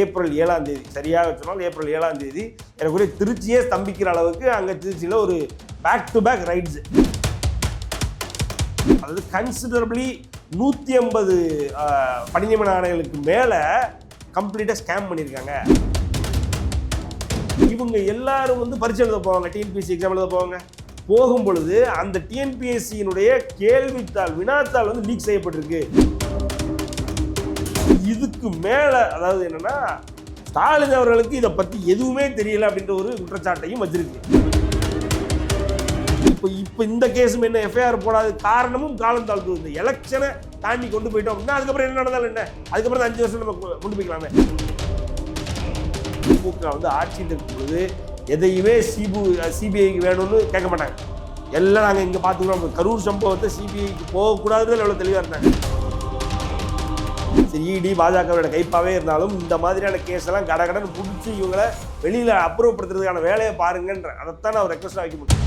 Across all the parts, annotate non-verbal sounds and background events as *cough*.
April ஏழாம் தேதி சரியாக சொன்னால் ஏப்ரல் ஏழாம் தேதி. எனக்குரிய திருச்சியே ஸ்தம்பிக்கிற அளவுக்கு அங்கே திருச்சியில் ஒரு பேக் டு பேக் ரைட்ஸ் அதாவது கன்சிடரபிளி நூற்றி ஐம்பது பணிநியமன ஆணைகளுக்கு மேலே கம்ப்ளீட்டாக ஸ்கேம் பண்ணியிருக்காங்க. இவங்க எல்லாரும் வந்து பரிச்சை எழுத போவாங்க டிஎன்பிஎஸ்சி எக்ஸாம் எழுத போவாங்க. போகும் பொழுது அந்த டிஎன்பிஎஸ்சியினுடைய கேள்வித்தாள் வினாத்தாள் வந்து லீக் செய்யப்பட்டிருக்கு. இதுக்கு மேலே அதாவது என்னன்னா ஸ்டாலின் அவர்களுக்கு இதை பற்றி எதுவுமே தெரியல அப்படின்ற ஒரு குற்றச்சாட்டையும் வச்சிருக்கு. இப்போ இப்போ இந்த கேஸும் என்ன எஃப்ஐஆர் போடாத காரணமும் காலம் தாழ்ந்து இந்த எலெக்ஷனை தாண்டி கொண்டு போயிட்டோம் அப்படின்னா அதுக்கப்புறம் என்ன நடந்தாலும் என்ன? அதுக்கப்புறம் அஞ்சு வருஷம் நம்ம கொண்டு போய்க்கலாமே. திமுக வந்து ஆட்சியில் இருக்கும்போது எதையுமே சிபு சிபிஐக்கு வேணும்னு கேட்க மாட்டாங்க. எல்லாம் நாங்கள் இங்கே பார்த்துக்கிறோம் கரூர் சம்பவத்தை சிபிஐக்கு போகக்கூடாதுன்னு எவ்வளோ தெளிவாக இருந்தாங்க. சரி இடி பாஜகவோட கைப்பாவே இருந்தாலும் இந்த மாதிரியான கேஸ் எல்லாம் கடகடன்னு பிடிச்சி இவங்களை வெளியில் அப்புறப்படுத்துறதுக்கான வேலையை பாருங்கன்ற. அதைத்தான் நான் ரெக்வஸ்ட்டாக வைக்க முடியும்.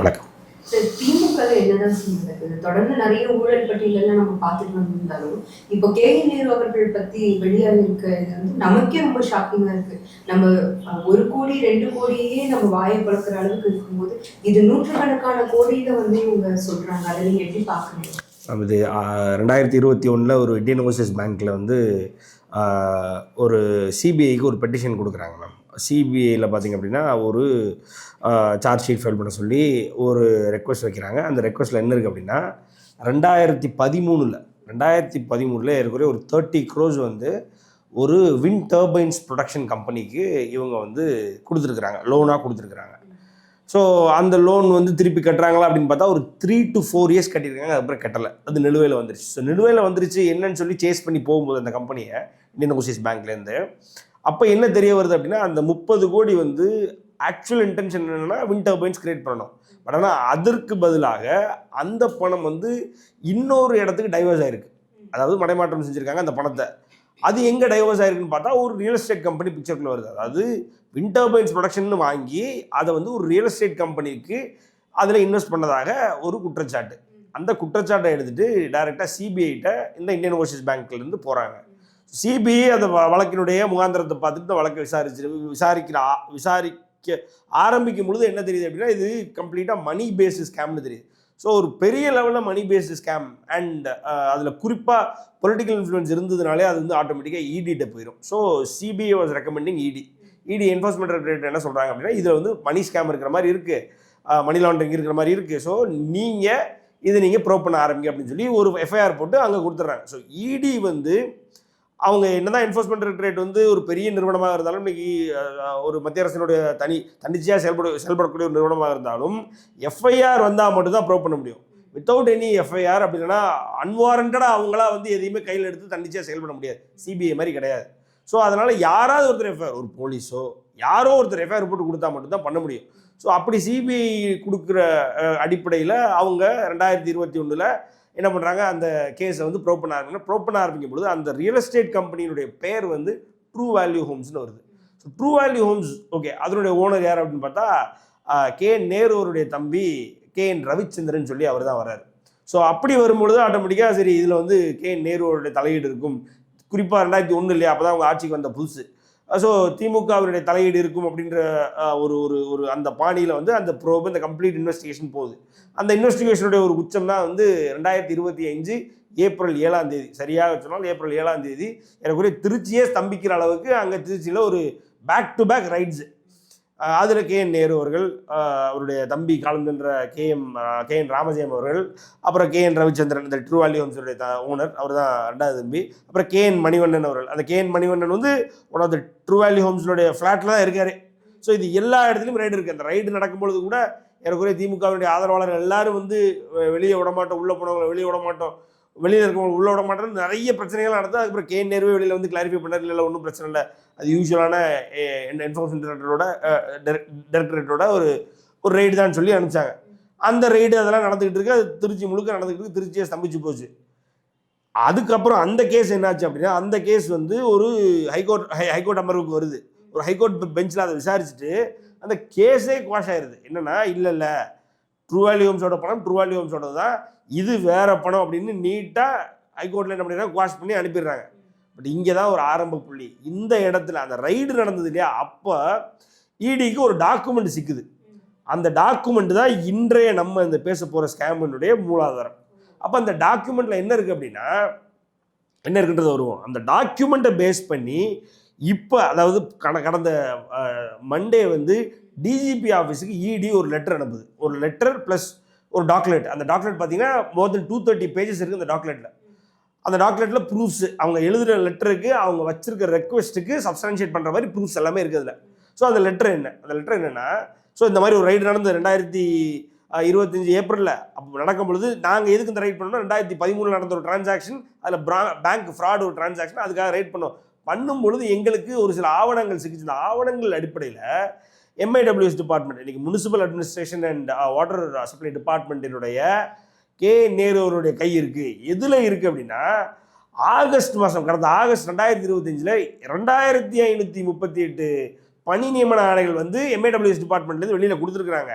வணக்கம். திமுக என்னதான் சார் நடக்குது தொடர்ந்து நிறைய ஊழல் பட்டியலெல்லாம் நம்ம பார்த்துட்டு வந்திருந்தாலும் இப்போ கே. நேரு அவர்கள் பத்தி வெளியாக இருக்கிறது வந்து நமக்கே ரொம்ப ஷாக்கிங்கா இருக்கு. நம்ம ஒரு கோடி ரெண்டு கோடியே நம்ம வாயை பழக்கிற அளவுக்கு இருக்கும்போது இது நூற்றுக்கணக்கான கோடியில வந்து இவங்க சொல்றாங்க. அதை நீங்க எப்படி பாக்குறீங்க இது ரெண்டாயிரத்தி இருபத்தி ஒன்றில் ஒரு இந்தியன் ஓவர்சீஸ் பேங்க்கில் வந்து ஒரு சிபிஐக்கு ஒரு பெட்டிஷன் கொடுக்குறாங்க மேம் சிபிஐயில் பார்த்தீங்க அப்படின்னா ஒரு சார்ஜ் ஷீட் ஃபைல் பண்ண சொல்லி ஒரு ரெக்வஸ்ட் வைக்கிறாங்க. அந்த ரெக்வஸ்ட்டில் என்ன இருக்குது அப்படின்னா ரெண்டாயிரத்தி பதிமூணில் ரெண்டாயிரத்தி பதிமூணில் இருக்கிற ஒரு தேர்ட்டி க்ரோஸ் வந்து ஒரு வின் டர்பைன்ஸ் ப்ரொடக்ஷன் கம்பெனிக்கு இவங்க வந்து கொடுத்துருக்குறாங்க. லோனாக கொடுத்துருக்குறாங்க. ஸோ அந்த லோன் வந்து திருப்பி கட்டுறாங்களா அப்படின்னு பார்த்தா ஒரு த்ரீ டு ஃபோர் இயர்ஸ் கட்டியிருக்காங்க. அதுக்கப்புறம் கட்டலை. அது நிலுவையில் வந்துருச்சு. ஸோ நிலுவையில் வந்துருச்சு. என்னன்னு சொல்லி சேஸ் பண்ணி போகும்போது அந்த கம்பெனியை இந்தியன் ஓவர்சீஸ் பேங்க்லேருந்து அப்போ என்ன தெரிய வருது அப்படின்னா அந்த முப்பது கோடி வந்து ஆக்சுவல் இன்டென்ஷன் என்னென்னா வின் டர்பைன்ஸ் கிரியேட் பண்ணணும். பட் ஆனால் அதற்கு பதிலாக அந்த பணம் வந்து இன்னொரு இடத்துக்கு டைவர்ஸ் ஆயிருக்கு. அதாவது மடைமாற்றம் செஞ்சுருக்காங்க அந்த பணத்தை. அது எங்கே டைவர்ஸ் ஆயிருக்குன்னு பார்த்தா ஒரு ரியல் எஸ்டேட் கம்பெனி பிக்சருக்குள்ள வருது. அதாவது வின் டர்பைன்ஸ் ப்ரொடக்ஷன் வாங்கி அதை வந்து ஒரு ரியல் எஸ்டேட் கம்பெனிக்கு அதில் இன்வெஸ்ட் பண்ணதாக ஒரு குற்றச்சாட்டு. அந்த குற்றச்சாட்டை எடுத்துகிட்டு டைரெக்டாக சிபிஐட்ட இந்த இந்தியன் ஓவர்சீஸ் பேங்க்லேருந்து போகிறாங்க சிபிஐ அந்த வ- வழக்கினுடைய முகாந்திரத்தை பார்த்துட்டு வழக்கை விசாரிச்சு விசாரிக்கிற விசாரி ஆரம்பிக்கும் பொழுது என்ன தெரியுது அப்படின்னா இது கம்ப்ளீட்டாக மணி பேஸ்டு ஸ்கேம்னு தெரியுது. ஸோ ஒரு பெரிய லெவலில் மணி பேஸ்டு ஸ்கேம் அண்ட் அதில் குறிப்பாக பொலிட்டிக்கல் இன்ஃப்ளூயன்ஸ் இருந்ததுனாலே அது வந்து ஆட்டோமேட்டிக்காக இடிட்ட போயிடும் ஸோ சிபிஐ வாஸ் ரெக்கமெண்டிங் இடி இடி என்ஃபோர்ஸ்மெண்ட் ரெகுலேட்டர் என்ன சொல்கிறாங்க அப்படின்னா இதில் வந்து மணி ஸ்கேம் இருக்கிற மாதிரி இருக்குது மணி லாண்டரிங் இருக்கிற மாதிரி இருக்குது ஸோ நீங்கள் இதை நீங்கள் ப்ரோ பண்ண ஆரம்பிங்க அப்படின்னு சொல்லி ஒரு எஃப்ஐஆர் போட்டு அங்கே கொடுத்துட்றாங்க. ஸோ இடி வந்து அவங்க என்னதான் என்ஃபோர்ஸ்மெண்ட் டைரக்டரேட் வந்து ஒரு பெரிய நிறுவனமாக இருந்தாலும் இன்னைக்கு ஒரு மத்திய அரசினுடைய தனி தன்னிச்சையாக செயல்பட செயல்படக்கூடிய ஒரு நிறுவனமாக இருந்தாலும் எஃப்ஐஆர் வந்தால் மட்டும்தான் ப்ரூவ் பண்ண முடியும். வித்தவுட் எனி எஃப்ஐஆர் அப்படின்னா அன்வாரண்டடாக அவங்களா வந்து எதையுமே கையில் எடுத்து தன்னிச்சையாக செயல்பட முடியாது. சிபிஐ மாதிரி கிடையாது. ஸோ அதனால் யாராவது ஒருத்தர் எஃப்ஐஆர் ஒரு போலீஸோ யாரோ ஒருத்தர் எஃப்ஐஆர் போட்டு கொடுத்தா மட்டும்தான் பண்ண முடியும். ஸோ அப்படி சிபிஐ கொடுக்குற அடிப்படையில் அவங்க ரெண்டாயிரத்தி இருபத்தி ஒன்றில் என்ன பண்ணுறாங்க அந்த கேஸை வந்து ப்ரோ பண்ண ஆரம்பிங்க ப்ரோ பண்ண ஆரம்பிக்கும் பொழுது அந்த ரியல் எஸ்டேட் கம்பெனியினுடைய பேர் வந்து ட்ரூ வேல்யூ ஹோம்ஸ்னு வருது. So true value homes okay அதனுடைய ஓனர் யார் அப்படின்னு பார்த்தா கே நேருவருடைய தம்பி கே என் ரவிச்சந்திரன் சொல்லி அவர் தான் வர்றாரு. ஸோ அப்படி வரும்பொழுது ஆட்டோமேட்டிக்காக சரி இதில் வந்து கே என் நேருவோடைய தலையீடு இருக்கும். குறிப்பாக ரெண்டாயிரத்தி ஒன்று இல்லையா அப்போ தான் அவங்க ஆட்சிக்கு வந்த புதுசு. ஸோ திமுகவினுடைய தலையீடு இருக்கும் அப்படின்ற ஒரு ஒரு ஒரு அந்த பாணியில் வந்து அந்த ப்ரோப் இந்த கம்ப்ளீட் இன்வெஸ்டிகேஷன் போகுது. அந்த இன்வெஸ்டிகேஷனுடைய ஒரு உச்சம் தான் வந்து ரெண்டாயிரத்தி இருபத்தி அஞ்சு ஏப்ரல் ஏழாம் தேதி. சரியாக சொன்னால் ஏப்ரல் ஏழாம் தேதி. எனக்குரிய திருச்சியே ஸ்தம்பிக்கிற அளவுக்கு அங்கே திருச்சியில் ஒரு பேக் டு பேக் ரைட்ஸு அதில் கே என் நேரு அவர்கள் அவருடைய தம்பி காலம் சென்ற K M K N Ramajayam அவர்கள் அப்புறம் கே என் ரவிச்சந்திரன் இந்த ட்ரூ வேல்யூ ஹோம்ஸுடைய த ஓனர் அவர் தான் ரெண்டாவது தம்பி அப்புறம் கே என் மணிவண்ணன் அவர்கள். அந்த கே என் மணிவண்ணன் வந்து one of the true value ஹோம்ஸுடைய ஃப்ளாட்டில் தான் இருக்கார். ஸோ இது எல்லா இடத்துலையும் ரைடு இருக்குது அந்த ரைடு நடக்கும்பொழுது கூட எனக்குரிய திமுகவினுடைய ஆதரவாளர்கள் எல்லாரும் வந்து வெளியே விட மாட்டோம் உள்ளே போனவங்களை வெளியே விட மாட்டோம் வெளியில் இருக்கவங்க உள்ளே விட மாட்டோம்னு நிறைய பிரச்சனைகள் நடந்தது. அதுக்கப்புறம் கே என் நேருவே வெளியில் வந்து கிளாரிஃபை பண்ணார். இல்லை ஒன்றும் பிரச்சனை இல்லை. அது யூஸ்வலான என்ஃபோர்ஸ்மெண்ட் டைரக்டரோட டைரக்டரேட்டோட ஒரு ஒரு ரைடு தான் சொல்லி அனுப்பிச்சாங்க. அந்த ரைடு அதெல்லாம் நடந்துக்கிட்டு இருக்கு. அது திருச்சி முழுக்க நடந்துக்கிட்டு இருக்கு. திருச்சியே ஸ்தம்பிச்சு போச்சு. அதுக்கப்புறம் அந்த கேஸ் என்னாச்சு அப்படின்னா அந்த கேஸ் வந்து ஒரு ஹைகோர்ட் ஹை ஹைகோர்ட் அமர்வுக்கு வருது. ஒரு ஹைகோர்ட் பெஞ்சில் அதை விசாரிச்சுட்டு அந்த கேஸே குவாஷ் ஆயிருது. என்னென்னா இல்லை இல்லை. ட்ரூவாலியோம்ஸோட பணம் ட்ரூவாலியோம்ஸோட தான். இது வேற பணம் அப்படின்னு நீட்டாக ஹைகோர்ட்டில் என்ன பண்ணிடுறாங்க? குவாஷ் பண்ணி அனுப்பிடுறாங்க. பட் இங்கே தான் ஒரு ஆரம்ப புள்ளி. இந்த இடத்துல அந்த ரைடு நடந்தது இல்லையா? அப்போ இடிக்கு ஒரு டாக்குமெண்ட் சிக்குது. அந்த டாக்குமெண்ட் தான் இன்றைய நம்ம இந்த பேச போகிற ஸ்கேமினுடைய மூலாதாரம். அப்போ அந்த டாக்குமெண்ட்டில் என்ன இருக்குது அப்படின்னா என்ன இருக்குன்றது வருவோம். அந்த டாக்குமெண்ட்டை பேஸ் பண்ணி இப்போ அதாவது கடந்த மண்டே வந்து டிஜிபி ஆஃபீஸுக்கு இடி ஒரு லெட்டர் அனுப்புது. ஒரு லெட்டர் ப்ளஸ் ஒரு டாக்குமெண்ட் அந்த டாக்குமெண்ட் பார்த்தீங்கன்னா more than two thirty pages இருக்குது அந்த டாக்குமெண்ட்டில் அந்த டாக்குமெண்ட்டில் ப்ரூஃப்ஸ் அவங்க எழுதுகிற லெட்டருக்கு அவங்க வச்சிருக்க ரெக்வெஸ்ட்டுக்கு சப்ஸ்டான்ஷியேட் பண்ணுற மாதிரி ப்ரூஃப்ஸ் எல்லாமே இருக்குது அதில். ஸோ அந்த லெட்டர் என்ன? அந்த லெட்டர் என்னென்னா ஸோ இந்த மாதிரி ஒரு ரைடு நடந்தது ரெண்டாயிரத்தி இருபத்தஞ்சி ஏப்ரலில். அப்போ நடக்கும் பொழுது நாங்கள் எதுக்கு இந்த ரைட் பண்ணோம் ரெண்டாயிரத்தி பதிமூணில் நடந்த ஒரு டிரான்சாக்ஷன் அதில் பேங்க் ஃப்ராட் ஒரு டிரான்சாக்ஷன் அதுக்காக ரைட் பண்ணோம். பண்ணும் பொழுது எங்களுக்கு ஒரு சில ஆவணங்கள் சிக்கிச்சு. இந்த ஆவணங்கள் அடிப்படையில் எம்ஐடபிள்யூஎஸ் டிபார்ட்மெண்ட் இன்றைக்கி municipal administration and water supply டிபார்ட்மெண்ட்டினுடைய K நேருவருடைய கை இருக்குது எதில் இருக்குது அப்படின்னா ஆகஸ்ட் மாதம் கடந்த ஆகஸ்ட் ரெண்டாயிரத்தி இருபத்தஞ்சில் ரெண்டாயிரத்தி ஐநூற்றி முப்பத்தி எட்டு பணி நியமன ஆணைகள் வந்து எம்ஏடபிள்யூஎஸ் டிபார்ட்மெண்ட்லேருந்து வெளியில் கொடுத்துருக்குறாங்க.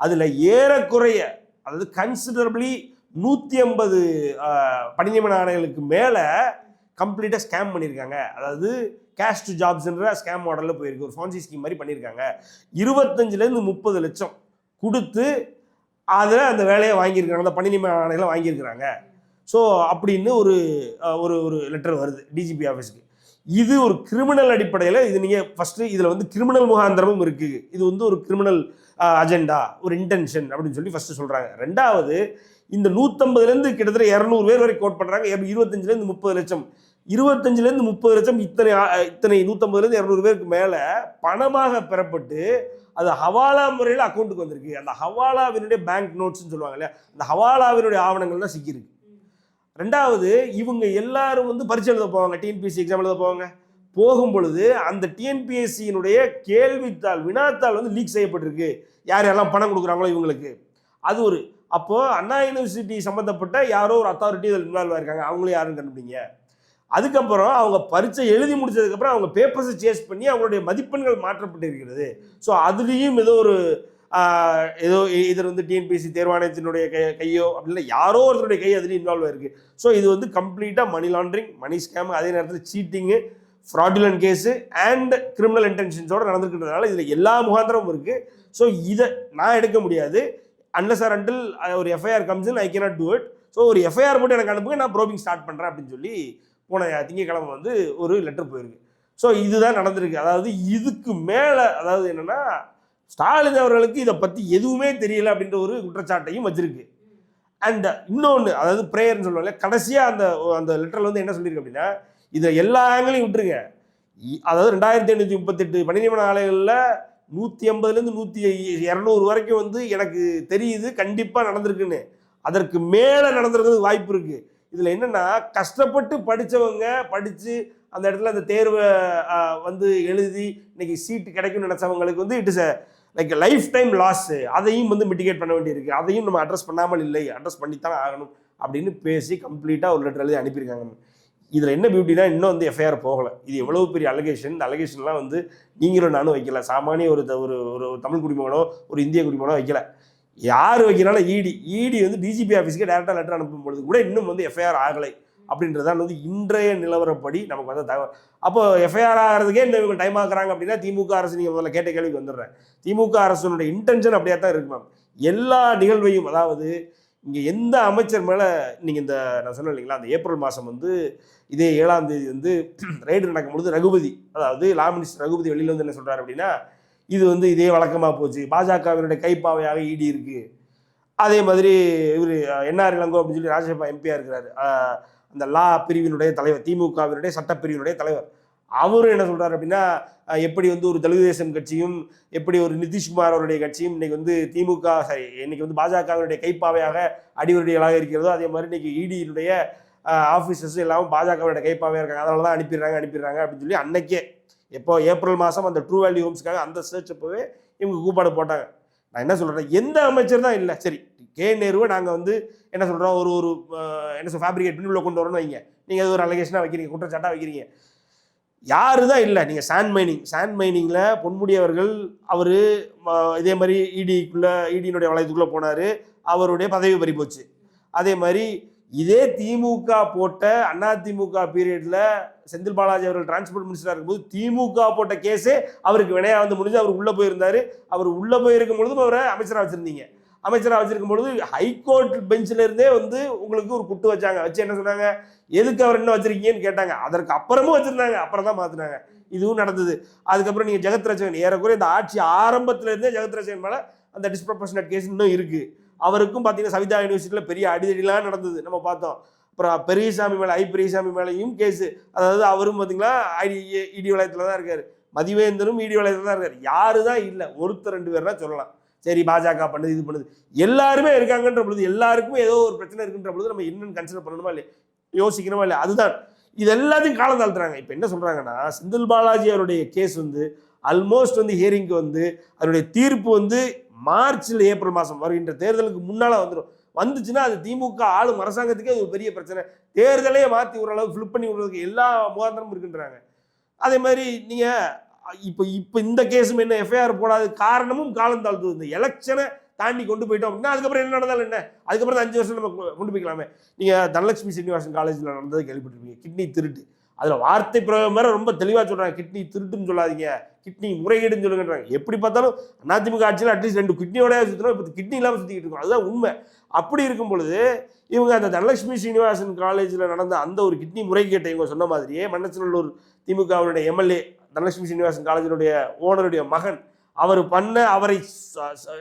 அதில் ஏறக்குறைய அதாவது கன்சிடரபிளி நூற்றி ஐம்பது பணி நியமன ஆணைகளுக்கு மேலே கம்ப்ளீட்டாக ஸ்கேம் பண்ணியிருக்காங்க அதாவது கேஷ் டு ஜாப்ஸ்ன்ற ஸ்கேம் மாடலில் போயிருக்கு. ஒரு ஃபான்சி ஸ்கீம் மாதிரி பண்ணியிருக்காங்க இருபத்தஞ்சிலேருந்து முப்பது லட்சம் கொடுத்து அதில் அந்த வேலையை வாங்கியிருக்காங்க அந்த பணி நியமன ஆணைகளை வாங்கியிருக்கிறாங்க. ஸோ அப்படின்னு ஒரு ஒரு ஒரு லெட்டர் வருது டிஜிபி ஆஃபீஸ்க்கு இது ஒரு கிரிமினல் அடிப்படையில் இது நீங்கள் ஃபஸ்ட்டு இதில் வந்து கிரிமினல் முகாந்திரமும் இருக்குது இது வந்து ஒரு கிரிமினல் அஜெண்டா ஒரு இன்டென்ஷன் அப்படின்னு சொல்லி ஃபஸ்ட்டு சொல்கிறாங்க ரெண்டாவது இந்த நூற்றம்பதுலேருந்து கிட்டத்தட்ட இரநூறு பேர் வரை கோட் பண்ணுறாங்க இருபத்தஞ்சிலேருந்து முப்பது லட்சம். இருபத்தஞ்சிலேருந்து முப்பது லட்சம் இத்தனை இத்தனை நூற்றம்பதுலேருந்து இரநூறு பேருக்கு மேலே பணமாக பெறப்பட்டு அது ஹவாலா முறையில் அக்கௌண்ட்டுக்கு வந்திருக்கு. அந்த ஹவாலாவினுடைய பேங்க் நோட்ஸ்னு சொல்லுவாங்க இல்லையா அந்த ஹவாலாவினுடைய ஆவணங்கள் தான் சிக்கியிருக்கு. ரெண்டாவது இவங்க எல்லாரும் வந்து பரிசு எழுத போவாங்க டிஎன்பிஎஸ்சி எக்ஸாம் எழுத போவாங்க. போகும் பொழுது அந்த டிஎன்பிஎஸ்சியினுடைய கேள்வித்தாள் வினாத்தாள் வந்து லீக் செய்யப்பட்டிருக்கு. யார் யாரெல்லாம் பணம் கொடுக்குறாங்களோ இவங்களுக்கு. அது ஒரு அப்போது அண்ணா யூனிவர்சிட்டி சம்மந்தப்பட்ட யாரோ ஒரு அத்தாரிட்டி இதில் இன்வால்வ் ஆயிருக்காங்க. அவங்களும் யாருன்னு கண்டுபிடிங்க. அதுக்கப்புறம் அவங்க பரீட்சை எழுதி முடிச்சதுக்கப்புறம் அவங்க பேப்பர்ஸை சேஸ் பண்ணி அவங்களுடைய மதிப்பெண்கள் மாற்றப்பட்டு இருக்கிறது ஸோ அதுலேயும் ஏதோ ஒரு ஏதோ இதில் வந்து டிஎன்பிஎஸ்சி தேர்வாணையத்தினுடைய கை கையோ அப்படின்னா யாரோ ஒருத்தருடைய கை அதுலேயும் இன்வால்வ் ஆயிருக்கு. ஸோ இது வந்து கம்ப்ளீட்டாக மணி லாண்ட்ரிங் மணி ஸ்கேம் அதே நேரத்தில் cheating fraudulent case and criminal இன்டென்ஷன்ஸோடு நடந்துருக்கிறதுனால இதில் எல்லா முகாந்திரமும் இருக்குது ஸோ இதை நான் எடுக்க முடியாது. அன்லஸ் ஆர் அண்டில் ஒரு FIR comes in I cannot do it so ஒரு எஃப்ஐஆர் மட்டும் எனக்கு அனுப்புங்க நான் ப்ரோபிங் ஸ்டார்ட் பண்ணுறேன் அப்படின்னு சொல்லி போன திங்கக்கிழமை வந்து ஒரு லெட்டர் போயிருக்கு. ஸோ இதுதான் நடந்திருக்கு. அதாவது இதுக்கு மேலே அதாவது என்னென்னா ஸ்டாலின் அவர்களுக்கு இதை பற்றி எதுவுமே தெரியல அப்படின்ற ஒரு குற்றச்சாட்டையும் வச்சிருக்கு. அண்ட் இன்னொன்று அதாவது ப்ரேயர்னு சொல்லுவாங்க கடைசியாக அந்த அந்த லெட்டரில் வந்து என்ன சொல்லியிருக்கு அப்படின்னா இதை எல்லா ஆங்கிலையும் விட்டுருங்க. இ- அதாவது ரெண்டாயிரத்தி எண்ணூற்றி முப்பத்தெட்டு பனிநியமன ஆலைகளில் நூற்றி ஐம்பதுலேருந்து நூற்றி இரநூறு வரைக்கும் வந்து எனக்கு தெரியுது கண்டிப்பாக நடந்திருக்குன்னு. அதற்கு மேலே நடந்திருக்கிறது வாய்ப்பு இருக்குது இதில் என்னென்னா கஷ்டப்பட்டு படித்தவங்க படித்து அந்த இடத்துல அந்த தேர்வை வந்து எழுதி இன்னைக்கு சீட்டு கிடைக்கும்னு நினச்சவங்களுக்கு வந்து it is like lifetime loss அதையும் வந்து மிட்டிகேட் பண்ண வேண்டியிருக்கு. அதையும் நம்ம அட்ரஸ் பண்ணாமல் இல்லை. அட்ரஸ் பண்ணித்தான் ஆகணும் அப்படின்னு பேசி கம்ப்ளீட்டாக ஒரு லெட்டர் எழுதி அனுப்பியிருக்காங்க. இதில் என்ன பியூட்டினா இன்னும் வந்து எஃப்ஐஆர் போகலை. இது எவ்வளோ பெரிய அலகேஷன் இந்த அலகேஷன்லாம் வந்து நீங்களும் நானும் வைக்கல. சாமானிய ஒரு த- ஒரு ஒரு தமிழ் குடிமகனோ ஒரு இந்திய குடிமகனோ வைக்கல. யார் வைக்கிறாலும் இடி இடி வந்து டிஜிபி ஆஃபீஸ்க்கு டேரெக்டாக லெட்டர் அனுப்பும் பொழுது கூட இன்னும் வந்து எஃப்ஐஆர் ஆகலை. அப்படின்றதான் வந்து இன்றைய நிலவரப்படி நமக்கு வந்து தகவல். அப்போ எஃப்ஐஆர் ஆகிறதுக்கே இந்த இவங்க டைம் ஆக்குறாங்க அப்படின்னா திமுக அரசு நீங்கள் முதல்ல கேட்ட கேள்விக்கு வந்துடுறேன். திமுக அரசுனுடைய இன்டென்ஷன் அப்படியே தான் இருக்கு மேம் எல்லா நிகழ்வையும் அதாவது இங்கே எந்த அமைச்சர் மேலே நீங்கள் இந்த நான் சொன்னேன் இல்லைங்களா அந்த ஏப்ரல் மாதம் வந்து இதே ஏழாம் தேதி வந்து *clears throat* ரைடு நடக்கும் பொழுது ரகுபதி அதாவது லா மினிஸ்டர் ரகுபதி வெளியில் வந்து என்ன சொல்கிறார் அப்படின்னா இது வந்து இதே வழக்கமாக போச்சு. பாஜகவினுடைய கைப்பாவையாக இடி இருக்கு. அதே மாதிரி இவர் என்ஆர் இளங்கோ அப்படின்னு சொல்லி ராஜசபா எம்பியாக இருக்கிறாரு. அந்த லா பிரிவினுடைய தலைவர் திமுகவினுடைய சட்டப்பிரிவினுடைய தலைவர். அவரும் என்ன சொல்கிறார் அப்படின்னா எப்படி வந்து ஒரு தெலுங்கு தேசம் கட்சியும் எப்படி ஒரு நிதிஷ்குமார் அவருடைய கட்சியும் இன்னைக்கு வந்து திமுக சரி இன்னைக்கு வந்து பாஜகவினுடைய கைப்பாவையாக அடிவருடிகளாக இருக்கிறதோ அதே மாதிரி இன்னைக்கு இடியினுடைய ஆஃபீஸர்ஸ் எல்லாமே பாஜகவுடைய கைப்பாவையாக இருக்காங்க. அதனால தான் அனுப்பிடுறாங்க அனுப்பிடுறாங்க அப்படின்னு சொல்லி அன்னைக்கே எப்போ ஏப்ரல் மாதம் அந்த ட்ரூ வேல்யூ ஹோம்ஸ்க்காக அந்த சர்ச் அப்போவே இவங்க கூப்பாடு போட்டாங்க. நான் என்ன சொல்கிறேன் எந்த அமைச்சர் தான் இல்லை. சரி கே நேருவை நாங்கள் வந்து என்ன சொல்கிறோம் ஒரு ஒரு என்ன சொல் ஃபேப்ரிகேட் பண்ணி உள்ள கொண்டு வரணும்னு வைங்க. நீங்கள் அது ஒரு அலகேஷனாக வைக்கிறீங்க குற்றச்சாட்டாக வைக்கிறீங்க. யாரு தான் இல்லை. நீங்கள் சாண்ட் மைனிங் சாண்ட் மைனிங்கில் பொன்முடி அவர்கள் அவர் இதே மாதிரி e இடிக்குள்ளே இடியினுடைய e வளையத்துக்குள்ளே போனார் அவருடைய பதவி பறி போச்சு. அதே மாதிரி இதே திமுக போட்ட அண்ணா திமுக செந்தில் பாலாஜி அவர்கள் டிரான்ஸ்போர்ட் மினிஸ்டராக இருக்கும்போது திமுக போட்ட கேஸே அவருக்கு வினையாக வந்து முடிஞ்சு அவர் உள்ளே போயிருந்தார். அவர் உள்ளே போயிருக்கும் பொழுதும் அவரை அமைச்சராக வச்சுருந்தீங்க. அமைச்சராக வச்சிருக்கும் பொழுது ஹைகோர்ட் பெஞ்சில இருந்தே வந்து உங்களுக்கு ஒரு குட்டு வச்சாங்க. வச்சு என்ன சொன்னாங்க? எதுக்கு அவர் என்ன வச்சிருக்கீங்கன்னு கேட்டாங்க. அதற்கு அப்புறமும் வச்சுருந்தாங்க. அப்புறம் தான் மாற்றினாங்க இதுவும் நடந்தது. அதுக்கப்புறம் நீங்கள் ஜெகத் ரச்சகன் ஏறக்குறைய இந்த ஆட்சி ஆரம்பத்துல இருந்தே ஜெகத் ரச்சகன் மேலே அந்த டிஸ்ப்ரொபோஷனட் கேஸ் இன்னும் இருக்குது அவருக்கும் பார்த்தீங்கன்னா சவிதா யூனிவர்சிட்டியில் பெரிய அடிதடிலாம் நடந்தது. நம்ம பார்த்தோம். அப்புறம் பெரியசாமி மேலே ஐ பெரியசாமி மேலேயும் கேஸு. அதாவது அவரும் பார்த்தீங்களா ஐடி இடி வளையத்தில் தான் இருக்கார். மதிவேந்தரும் இடி வளையத்தில் தான் இருக்கார். யாரு தான் இல்லை ஒருத்தர் ரெண்டு பேர் தான் சொல்லலாம். சரி பாஜக பண்ணுது இது பண்ணுது. எல்லாருமே இருக்காங்கன்ற பொழுது எல்லாருக்குமே ஏதோ ஒரு பிரச்சனை இருக்குன்ற பொழுது நம்ம என்னென்னு கன்சிடர் பண்ணணுமா இல்லையா? யோசிக்கணுமா இல்லையா? அதுதான். இது எல்லாத்தையும் காலம் தாழ்த்துறாங்க. இப்போ என்ன சொல்கிறாங்கன்னா செந்தில் பாலாஜி அவருடைய கேஸ் வந்து ஆல்மோஸ்ட் வந்து ஹியரிங்க்கு வந்து அதனுடைய தீர்ப்பு வந்து மார்ச்சில் ஏப்ரல் மாதம் வருகின்ற தேர்தலுக்கு முன்னால் வந்துடும் வந்துச்சுன்னா அது திமுக ஆளும் அரசாங்கத்துக்கே அது ஒரு பெரிய பிரச்சனை. தேர்தலே மாற்றி ஓரளவு ஃபிளிப் பண்ணி விடுறதுக்கு எல்லா முகாந்திரமும் இருக்குன்றாங்க. அதே மாதிரி நீங்கள் இப்போ இப்போ இந்த கேஸும் என்ன எஃப்ஐஆர் போடாத காரணமும் காலம் தாழ்த்துவது இந்த எலெக்ஷனை தாண்டி கொண்டு போயிட்டோம் அப்படின்னா அதுக்கப்புறம் என்ன நடந்தாலும் என்ன? அதுக்கப்புறம் தான் அஞ்சு வருஷம் நம்ம கொண்டு போய்க்கலாமே. நீங்கள் தனலட்சுமி சீனிவாசன் காலேஜில் நடந்தது கேள்விப்பட்டிருப்பீங்க. கிட்னி திருட்டு. அதில் வார்த்தை பிரயோகம் மேலே ரொம்ப தெளிவாக சொல்கிறாங்க கிட்னி திருட்டுன்னு சொல்லாதீங்க. கிட்னி முறைகேடுன்னு சொல்லுங்கன்றாங்க. எப்படி பார்த்தாலும் அதிமுக ஆட்சியில் அட்லீஸ்ட் ரெண்டு கிட்னியோட சுற்றணும் இப்போ கிட்னி இல்லாமல் சுற்றிக்கிட்டு இருக்கோம். அதுதான் உண்மை. அப்படி இருக்கும் பொழுது இவங்க அந்த தனலட்சுமி சீனிவாசன் காலேஜில் நடந்த அந்த ஒரு கிட்னி முறைகேட்டை இவங்க சொன்ன மாதிரியே மன்னச்சநல்லூர் திமுகவுடைய எம்எல்ஏ தனலட்சுமி சீனிவாசன் காலேஜினுடைய ஓனருடைய மகன் அவர் பண்ண அவரை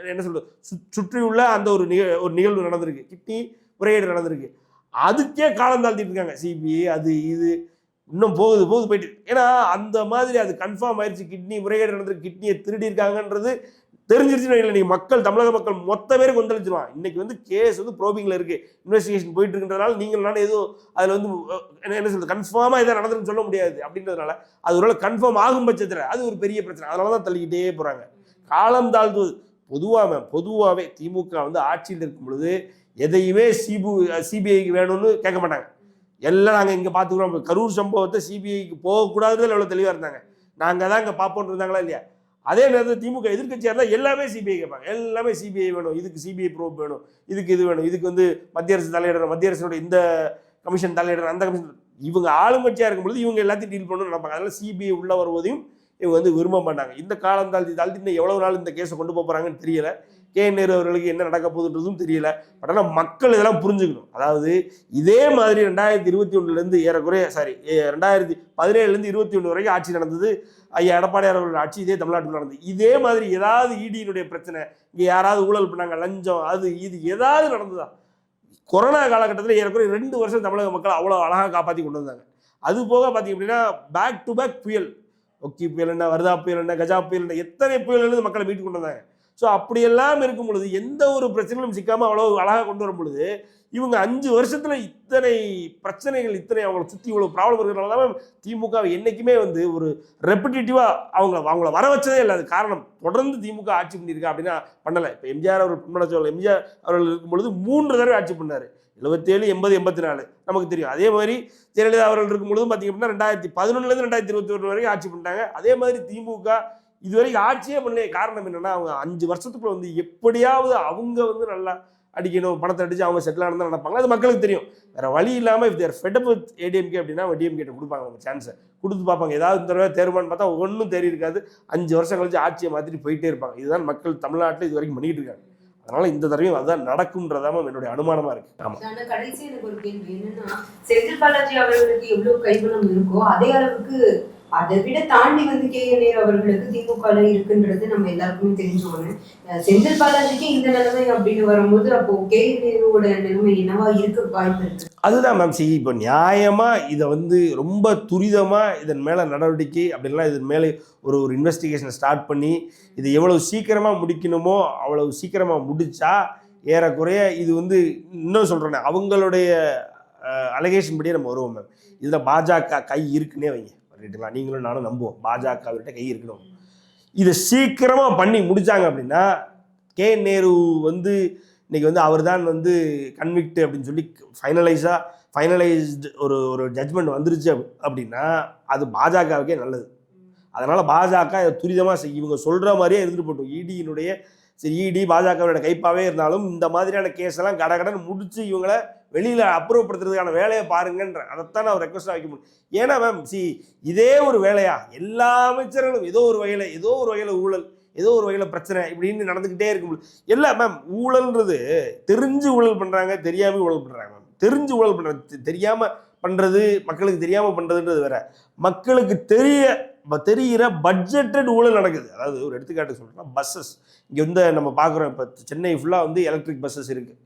என்ன சொல்றது சு- சுற்றியுள்ள அந்த ஒரு நிக ஒரு நிகழ்வு நடந்திருக்கு. கிட்னி முறைகேடு நடந்திருக்கு. அதுக்கே காலம் தாழ்த்திட்டு இருக்காங்க. சிபிஐ அது இது இன்னும் போகுது போகுது போயிட்டு ஏன்னா அந்த மாதிரி அது கன்ஃபார்ம் ஆயிடுச்சு கிட்னி முறைகேடு நடந்திருக்கு. கிட்னியை திருடி இருக்காங்கன்றது தெரிஞ்சிருச்சுன்னு இல்லை மக்கள் தமிழக மக்கள் மொத்த பேரும் கொந்தளிச்சிருவான் இன்னைக்கு வந்து கேஸ் வந்து ப்ரோபிங்கில் இருக்கு. இன்வெஸ்டிகேஷன் போயிட்டு இருக்குன்றதுனால நீங்கள் நானும் ஏதோ அதில் வந்து என்ன சொல்றது கன்ஃபார்மாக எதாவது நடந்துன்னு சொல்ல முடியாது அப்படின்றதுனால அது ஒரு கன்ஃபார்ம் ஆகும் பட்சத்தில் அது ஒரு பெரிய பிரச்சனை. அதனால தான் தள்ளிக்கிட்டே போகிறாங்க காலம் தாழ்த்துவது பொதுவாக பொதுவாகவே திமுக வந்து ஆட்சியில் இருக்கும் பொழுது எதையுமே சிபு சிபிஐக்கு வேணும்னு கேட்க மாட்டாங்க. எல்லாம் நாங்கள் இங்கே பார்த்துக்குறோம் கரூர் சம்பவத்தை சிபிஐக்கு போகக்கூடாதுன்னு எவ்வளோ தெளிவாக இருந்தாங்க. நாங்கள் தான் இங்கே பார்ப்போம்னு இருந்தாங்களா இல்லையா? அதே நேரத்தில் திமுக எதிர்க்கட்சியாக இருந்தால் எல்லாமே சிபிஐ கேட்பாங்க. எல்லாமே சிபிஐ வேணும். இதுக்கு சிபிஐ ப்ரூப் வேணும். இதுக்கு இது வேணும். இதுக்கு வந்து மத்திய அரசு தலையிடணும் மத்திய அரசோட இந்த கமிஷன் தலையிடணும் அந்த கமிஷன் இவங்க ஆளுங்கட்சியாக இருக்கும் பொழுது இவங்க எல்லாத்தையும் டீல் பண்ணணும்னு நினைப்பாங்க. அதனால சிபிஐ உள்ள வருவதையும் இவங்க வந்து விரும்ப மாட்டாங்க. இந்த காலம் தாழ்த்தி தாழ்த்தி இன்னும் எவ்வளவு நாள் இந்த கேஸை கொண்டு போகிறாங்கன்னு தெரியல. கே நேரு அவர்களுக்கு என்ன நடக்க போகுதுன்றதும் தெரியல. பட் ஆனால் மக்கள் இதெல்லாம் புரிஞ்சுக்கணும். அதாவது இதே மாதிரி ரெண்டாயிரத்தி இருபத்தி ஒன்றுலேருந்து ஏறக்குறைய சாரி ரெண்டாயிரத்தி பதினேழுலேருந்து இருபத்தி ஒன்று வரைக்கும் ஆட்சி நடந்தது. ஐயா எடப்பாடியார் அவர்கள் ஆட்சி இதே தமிழ்நாட்டில் நடந்தது. இதே மாதிரி ஏதாவது இடியினுடைய பிரச்சனை இங்கே யாராவது ஊழல் பண்ணாங்க லஞ்சம் அது இது ஏதாவது நடந்ததா? கொரோனா காலகட்டத்தில் ஏறக்குறைய ரெண்டு வருஷம் தமிழக மக்கள் அவ்வளோ அழகாக காப்பாற்றி கொண்டு வந்தாங்க. அது போக பார்த்தீங்க அப்படின்னா பேக் டு பேக் புயல். ஒக்கி புயல் என்ன வருதா புயல் என்ன கஜா புயல் என்ன எத்தனை புயல்கள் மக்களை மீட்டு கொண்டு வந்தாங்க? ஸோ அப்படியெல்லாம் இருக்கும் பொழுது எந்த ஒரு பிரச்சனையும் சிக்காமல் அவ்வளோ அழகாக கொண்டு வரும் பொழுது இவங்க அஞ்சு வருஷத்தில் இத்தனை பிரச்சனைகள் இத்தனை அவங்கள சுற்றி இவ்வளோ ப்ராப்ளம் இருக்கிறனால தான் திமுக என்றைக்குமே வந்து ஒரு ரெப்பிட்டேட்டிவா அவங்கள அவங்கள வர வச்சதே இல்லை. அது காரணம் தொடர்ந்து திமுக ஆட்சி பண்ணியிருக்கா அப்படின்னா பண்ணலை. இப்போ எம்ஜிஆர் அவர் பண்ண சொல்ல எம்ஜிஆர் அவர்கள் இருக்கும் பொழுது மூன்று தடவை ஆட்சி பண்ணார். எழுபத்தேழு எண்பது எண்பத்தி நாலு நமக்கு தெரியும். அதே மாதிரி ஜெயலலிதா அவர்கள் இருக்கும் பார்த்திங்க பார்த்தீங்க அப்படின்னா ரெண்டாயிரத்தி பதினொன்றுலேருந்து ரெண்டாயிரத்தி இருபத்தி ஒன்று வரைக்கும் ஆட்சி பண்ணிட்டாங்க. அதே மாதிரி திமுக இதுவரைக்கும் ஆட்சியே பண்ணல காரணம் என்னன்னா அவங்க அஞ்சு வருஷத்துக்குள்ள வந்து எப்படியாவது அவங்க வந்து நல்லா அடிக்கணும் பணத்தை அடிச்சு அவங்க செட்டில் ஆனதான் நினைப்பாங்க. அது மக்களுக்கு தெரியும். வேற வழி இல்லாமல் if they fed with ADMK அப்படின்னா அவங்க டிஎம்கே கொடுப்பாங்க அவங்க சான்ஸை கொடுத்து பார்ப்பாங்க. ஏதாவது இந்த தடவை தேர்வான்னு பார்த்தா ஒன்றும் தெரியிருக்காது அஞ்சு வருஷம் கழிச்சு ஆட்சியை மாற்றிட்டு போயிட்டே இருப்பாங்க. இதுதான் மக்கள் தமிழ்நாட்டில் இது வரைக்கும் பண்ணிட்டு இருக்காங்க. அதனால இந்த தடவையும் அதுதான் நடக்கும்ன்றதாம என்னுடைய அனுமானமா இருக்கு. ஆமா. கடைசி எனக்கு ஒரு கேள்வி என்னன்னா செந்தில் பாலாஜி அவர்களுக்கு எவ்வளவு கைபலம் இருக்கோ அதே அளவுக்கு அதை விட தாண்டி வந்து கே என் அவர்களுக்கு திமுக இருக்குன்றது நம்ம எல்லாருக்குமே தெரிஞ்ச ஒண்ணு. செந்தில் பாலாஜிக்கு இந்த நிலைமை அப்படின்னு வரும்போது அப்போ கே என் நிலைமை என்னவா இருக்க வாய்ப்பு இருக்கு? அதுதான் மேம் சி இப்போ நியாயமாக இதை வந்து ரொம்ப துரிதமாக இதன் மேலே நடவடிக்கை அப்படின்லாம் இதன் மேலே ஒரு ஒரு இன்வெஸ்டிகேஷனை ஸ்டார்ட் பண்ணி இது எவ்வளவு சீக்கிரமாக முடிக்கணுமோ அவ்வளவு சீக்கிரமாக முடித்தா ஏறக்குறைய இது வந்து இன்னும் சொல்கிறேன் அவங்களுடைய அலகேஷன் படியே நம்ம வருவோம் மேம் இதில் பாஜக கை இருக்குன்னே வைங்க. ரைட்டுங்களா நீங்களும் நானும் நம்புவோம். பாஜக அவர்கிட்ட கை இருக்கணும். இதை சீக்கிரமாக பண்ணி முடித்தாங்க அப்படின்னா கே நேரு வந்து இன்னைக்கு வந்து அவர் தான் வந்து கன்விக்ட் அப்படின்னு சொல்லி ஃபைனலைஸாக ஃபைனலைஸ்டு ஒரு ஒரு ஜட்மெண்ட் வந்துருச்சு அப்படின்னா அது பாஜகவுக்கே நல்லது. அதனால் பாஜக இதை துரிதமாக செய் இவங்க சொல்கிற மாதிரியே இருந்துட்டு போட்டோம். இடியினுடைய e சரி இடி பாஜகவோட கைப்பாவே இருந்தாலும் இந்த மாதிரியான கேஸ் எல்லாம் கடகடன்னு முடித்து இவங்களை வெளியில் அப்புறப்படுத்துறதுக்கான வேலையை பாருங்கன்ற. அதைத்தான் நான் ரெக்வஸ்ட்டாக வைக்க முடியும். ஏன்னா மேம் சி இதே ஒரு வேலையா? எல்லா அமைச்சர்களும் ஏதோ ஒரு வகையில் ஏதோ ஒரு வகையில் ஊழல் ஏதோ ஒரு வகையில் பிரச்சனை இப்படின்னு நடந்துக்கிட்டே இருக்கும் இல்லை மேம் ஊழல்ன்றது தெரிஞ்சு ஊழல் பண்ணுறாங்க தெரியாமல் ஊழல் பண்ணுறாங்க மேம் தெரிஞ்சு ஊழல் பண்ணுறது தெரியாமல் பண்ணுறது மக்களுக்கு தெரியாமல் பண்ணுறதுன்றது வேற. மக்களுக்கு தெரிய தெரிகிற பட்ஜெட்டட் ஊழல் நடக்குது. அதாவது ஒரு எடுத்துக்காட்டு சொல்கிறேன்னா பஸ்ஸஸ் இங்கே வந்து நம்ம பார்க்குறோம் இப்போ சென்னை ஃபுல்லாக வந்து எலக்ட்ரிக் பஸ்ஸஸ் இருக்குது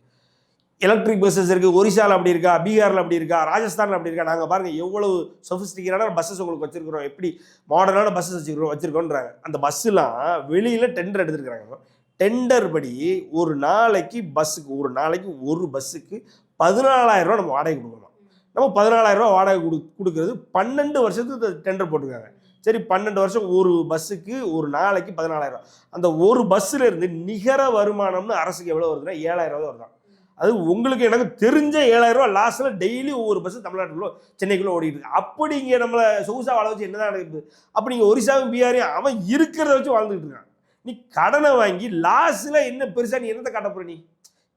எலக்ட்ரிக் பஸ்ஸஸ் இருக்குது ஒரிசாவில் அப்படி இருக்கா பீகாரில் அப்படி இருக்கா ராஜஸ்தானில் அப்படி இருக்கா நாங்கள் பாருங்கள் எவ்வளவு சொஃபிஸ்டிகேட்டான பஸ்ஸஸ் உங்களுக்கு வச்சிருக்கிறோம் எப்படி மாடர்னான பஸ்ஸஸ் வச்சுருக்கிறோம் வச்சுருக்கோன்றாங்க. அந்த பஸ்ஸுலாம் வெளியில் டெண்டர் எடுத்துருக்குறாங்க. டெண்டர் படி ஒரு நாளைக்கு பஸ்ஸுக்கு ஒரு நாளைக்கு ஒரு பஸ்ஸுக்கு பதினாலாயிரம் ரூபா நம்ம வாடகை கொடுக்கணும். நம்ம பதினாலாயிரம் ரூபா வாடகை கொடு கொடுக்குறது பன்னெண்டு வருஷத்துக்கு டெண்டர் போட்டிருக்காங்க. சரி பன்னெண்டு வருஷம் ஒரு பஸ்ஸுக்கு ஒரு நாளைக்கு பதினாலாயிரம் ரூபா அந்த ஒரு பஸ்ஸில் இருந்து நிகர வருமானம்னு அரசுக்கு எவ்வளோ வருதுன்னா ஏழாயிரம் ரூபா வருதான் அது உங்களுக்கு எனக்கு தெரிஞ்ச ஏழாயிரம் ரூபா லாஸ்ட்டில் டெய்லி ஒவ்வொரு பஸ் தமிழ்நாட்டுக்குள்ள சென்னைக்குள்ளே ஓடிட்டு இருக்கு. அப்படி இங்கே நம்மளை சொகுசா வாழ வச்சு என்னதான் நடக்குது? அப்படி இங்கே ஒரிசாவும் பீகாரையும் அவன் இருக்கிறத வச்சு வாழ்ந்துட்டு இருக்கான். நீ கடனை வாங்கி லாஸ்ட்டில் என்ன பெருசாக நீ என்னத்தை காட்ட போகிற நீ?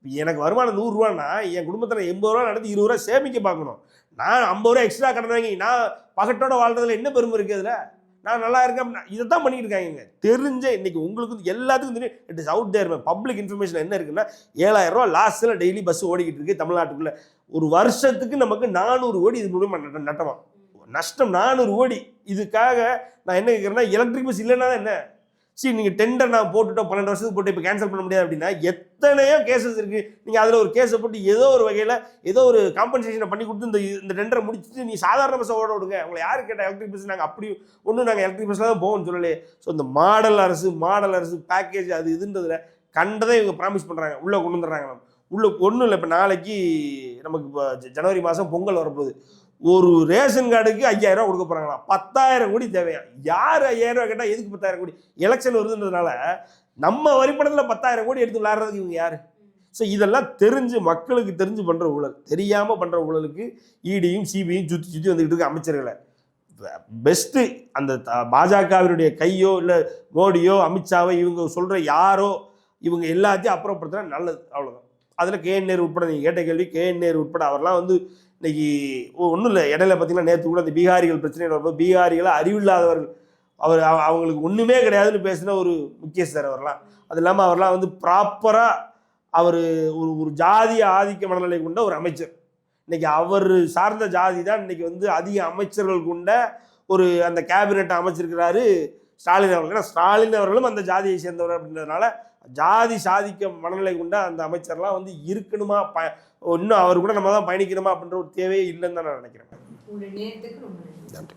எனக்கு வருமானம் நூறுரூவான்னா என் குடும்பத்தில் எண்பது ரூபா நடத்தி இருபது ரூபா சேமிக்க பார்க்கணும். நான் ஐம்பது ரூபா எக்ஸ்ட்ரா கடன் வாங்கி நான் பகட்டோட வாழ்றதுல என்ன பெருமை இருக்குது அதில்? நான் நல்லா இருக்கேன் இதை தான் பண்ணிட்டு இருக்காங்க தெரிஞ்ச இன்னைக்கு உங்களுக்கு வந்து எல்லாத்துக்கும் தெரியும். It is out there public information என்ன இருக்குன்னா ஏழாயிரம் ரூபா லாஸ்ட்டில் டெய்லி பஸ் ஓடிக்கிட்டு இருக்கு தமிழ்நாட்டுக்குள்ள. ஒரு வருஷத்துக்கு நமக்கு நானூறு கோடி இது மூலியமா நட்ட- நட்டமா நஷ்டம் நானூறு கோடி இதுக்காக நான் என்ன கேட்குறேன்னா எலக்ட்ரிக் பஸ் இல்லைன்னா என்ன? சரி நீங்கள் டெண்டர் நான் போட்டுட்டோம் பன்னெண்டு வருஷத்துக்கு போட்டு இப்போ கேன்சல் பண்ண முடியாது அப்படின்னா எத்தனையோ கேசஸ் இருக்குது நீங்கள் அதில் ஒரு கேஸை போட்டு ஏதோ ஒரு வகையில் ஏதோ ஒரு காம்பன்சேஷனை பண்ணி கொடுத்து இந்த இந்த டெண்டரை முடிச்சுட்டு நீ சாதாரண பஸ்ஸை ஓட விடுங்க. உங்களை யார் கேட்டால் எலக்ட்ரிக் பஸ் நாங்கள் அப்படி ஒன்றும் நாங்கள் எலக்ட்ரிக் பஸ்ஸில் தான் போவோம்னு சொல்லலையே ஸோ இந்த மாடல் அரசு மாடல் அரசு பேக்கேஜ் அது இதுன்றதில் கண்டதை இவங்க ப்ராமிஸ் பண்ணுறாங்க உள்ளே கொண்டு வந்துடுறாங்க நம்ம. உள்ளே ஒன்றும் இல்லை. இப்போ நாளைக்கு நமக்கு இப்போ ஜ- ஜனவரி மாதம் பொங்கல் வரப்போகுது. ஒரு ரேஷன் கார்டுக்கு ஐயாயிரம் ரூபா கொடுக்க போகிறாங்களாம் பத்தாயிரம் கோடி தேவையா யார் ஐயாயிரம் ரூபா கேட்டால் எதுக்கு பத்தாயிரம் கோடி? எலெக்ஷன் வருதுன்றதுனால நம்ம வரிப்படத்தில் பத்தாயிரம் கோடி எடுத்து விளையாடுறதுக்கு இவங்க யார்? ஸோ இதெல்லாம் தெரிஞ்சு மக்களுக்கு தெரிஞ்சு பண்ணுற ஊழல். தெரியாமல் பண்ணுற ஊழலுக்கு இடியும் சிபியும் சுற்றி சுற்றி வந்துக்கிட்டு இருக்க அமைச்சர்களை. பெஸ்ட்டு அந்த பாஜகவினுடைய கையோ இல்லை மோடியோ அமித்ஷாவோ இவங்க சொல்கிற யாரோ இவங்க எல்லாத்தையும் அப்புறப்படுத்தினா நல்லது. அவ்வளோதான் அதில் கேஎன் நேரு உட்பட நீங்கள் கேட்ட கேள்வி கேஎன் நேரு உட்பட அவர்லாம் வந்து இன்னைக்கு ஒன்றும் இல்லை. இடையில பார்த்தீங்கன்னா நேற்று கூட அந்த பீகாரிகள் பிரச்சனை வரும்போது பீகாரிகளை அறிவில்லாதவர்கள் அவர் அவ- அவங்களுக்கு ஒன்றுமே கிடையாதுன்னு பேசின ஒரு முக்கியஸ்தர் அவர்லாம். அது இல்லாமல் அவர்லாம் வந்து ப்ராப்பராக அவர் ஒரு ஒரு ஜாதிய ஆதிக்க மனநிலை கொண்ட ஒரு அமைச்சர். இன்னைக்கு அவர் சார்ந்த ஜாதி தான் இன்னைக்கு வந்து அதிக அமைச்சர்கள் கொண்ட ஒரு அந்த கேபினெட்டை அமைச்சிருக்கிறாரு ஸ்டாலின் அவர்கள். ஏன்னா ஸ்டாலின் அவர்களும் அந்த ஜாதியை சேர்ந்தவர் அப்படின்றதுனால ஜாதி சாதிக்க மனநிலை கொண்ட அந்த அமைச்சர்லாம் வந்து இருக்கணுமா ப இன்னும் அவர் கூட நம்ம தான் பயணிக்கணுமா அப்படின்ற ஒரு தேவையே இல்லைன்னு தான் நான் நினைக்கிறேன். நன்றி.